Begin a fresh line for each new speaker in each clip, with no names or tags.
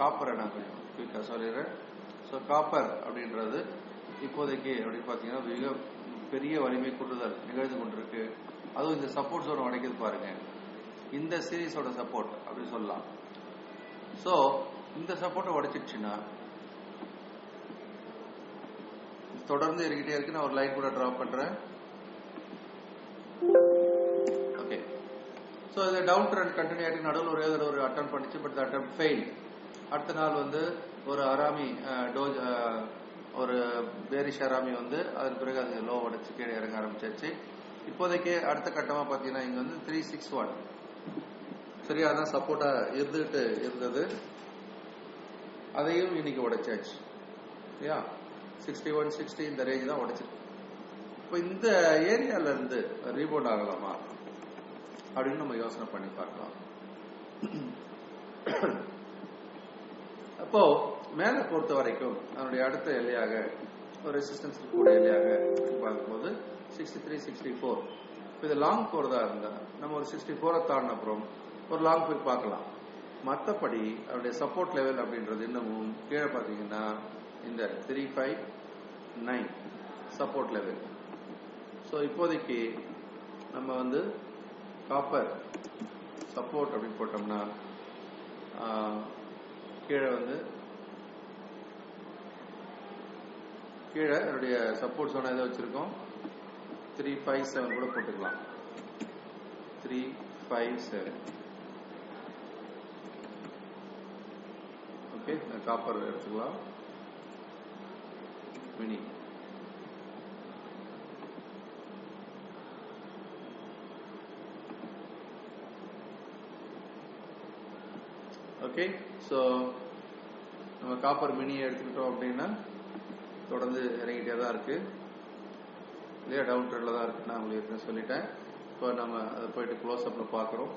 காப்பரை நான் கொஞ்சம் குயிக்காக சொல்லிடுறேன் ஸோ காப்பர் அப்படின்றது இப்போதைக்கு அப்படின்னு பார்த்தீங்கன்னா மிக பெரிய வலிமை கூட்டுதல் நிகழ்ந்து கொண்டிருக்கு. அதுவும் இந்த சப்போர்ட் ஜோன் உடைக்குது பாருங்க. இந்த சீரீஸோட சப்போர்ட் அப்படின்னு சொல்லலாம். ஸோ இந்த சப்போர்ட்டை உடைச்சிடுச்சுன்னா தொடர்ந்து இருக்கிட்டே இருக்கு. நான் ஒரு லைன் கூட ட்ராப் பண்றேன். ஓகே ஸோ இது டவுன் ட்ரெண்ட் கண்டினியூ ஆகிட்டு நடுவில் ஒரே ஒரு ஒரு அட்டம் பண்ணிச்சு பட் அட்டம் ஃபெயில் அடுத்த நாள் வந்து ஒரு அராமி டோஜ் ஒரு பேரிஷ் அராமி வந்து அதன் பிறகு அது லோ உடைச்சு கீழே இறங்க ஆரம்பிச்சிருச்சு இப்போதைக்கு அடுத்த கட்டமா பார்த்தீங்கன்னா இங்க வந்து த்ரீ சிக்ஸ் ஒன் சரியா? அதான் சப்போர்ட்டா இருந்துகிட்டு இருந்தது. அதையும் இன்னைக்கு உடைச்சாச்சு. சரியா? சிக்ஸ்டி ஒன் சிக்ஸ்டி இந்த ரேஞ்ச் தான் உடைச்சிருக்கு. இப்போ இந்த ஏரியால இருந்து ரீபவுண்ட் ஆகலாமா? அப்படின்னு நம்ம யோசனை பண்ணி பார்க்கலாம். அப்போ மேல பொறுத்த வரைக்கும் அதனுடைய அடுத்த எல்லையாக ஒரு ரெசிஸ்டன்ஸ் கூட எல்லையாக பார்க்கும்போது சிக்ஸ்டி த்ரீ சிக்ஸ்டி ஃபோர் இது லாங் போறதா இருந்தா நம்ம ஒரு சிக்ஸ்டி ஃபோரை தாண்டின அப்புறம் ஒரு லாங் போய் பார்க்கலாம். மற்றபடி அவருடைய சப்போர்ட் லெவல் அப்படின்றது இன்னமும் கீழே பார்த்தீங்கன்னா இந்த three five nine support level so இப்போதைக்கு நம்ம வந்து காப்பர் சப்போர்ட் அப்படின்னு போட்டோம்னா கீழே வந்து கீழே என்னுடைய சப்போர்ட் சோனா எதை வச்சிருக்கோம். த்ரீ ஃபைவ் செவன் கூட போட்டுக்கலாம். Three five seven okay copper எடுத்துக்கலாம். மினி ஓகே ஸோ நம்ம காப்பர் மினியை எடுத்துக்கிட்டோம் அப்படின்னா தொடர்ந்து இறங்கிட்டே தான் இருக்கு. இல்லையா டவுன் ட்ரெண்டில் தான் இருக்கு நான் உங்களுக்கு சொல்லிட்டேன். இப்போ நம்ம அதை போயிட்டு க்ளோஸ் அப்பில் பார்க்குறோம்.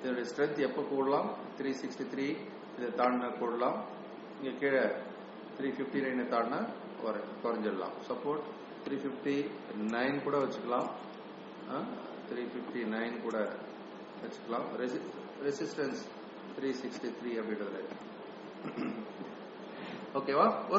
இதனுடைய ஸ்ட்ரென்த் எப்போ கூடலாம்? த்ரீ சிக்ஸ்டி த்ரீ இதை தாண்டினா கூடலாம். இங்கே கீழே த்ரீ ஃபிஃப்டி நைனை தாண்டினா குறை குறைஞ்சிடலாம். சப்போர்ட் த்ரீ ஃபிஃப்டி நைன் கூட வச்சுக்கலாம். த்ரீ ஃபிஃப்டி நைன் கூட வச்சுக்கலாம். ரெசிஸ்டன்ஸ் த்ரீ சிக்ஸ்டி த்ரீ அப்படின்றது ஓகேவா ஒரு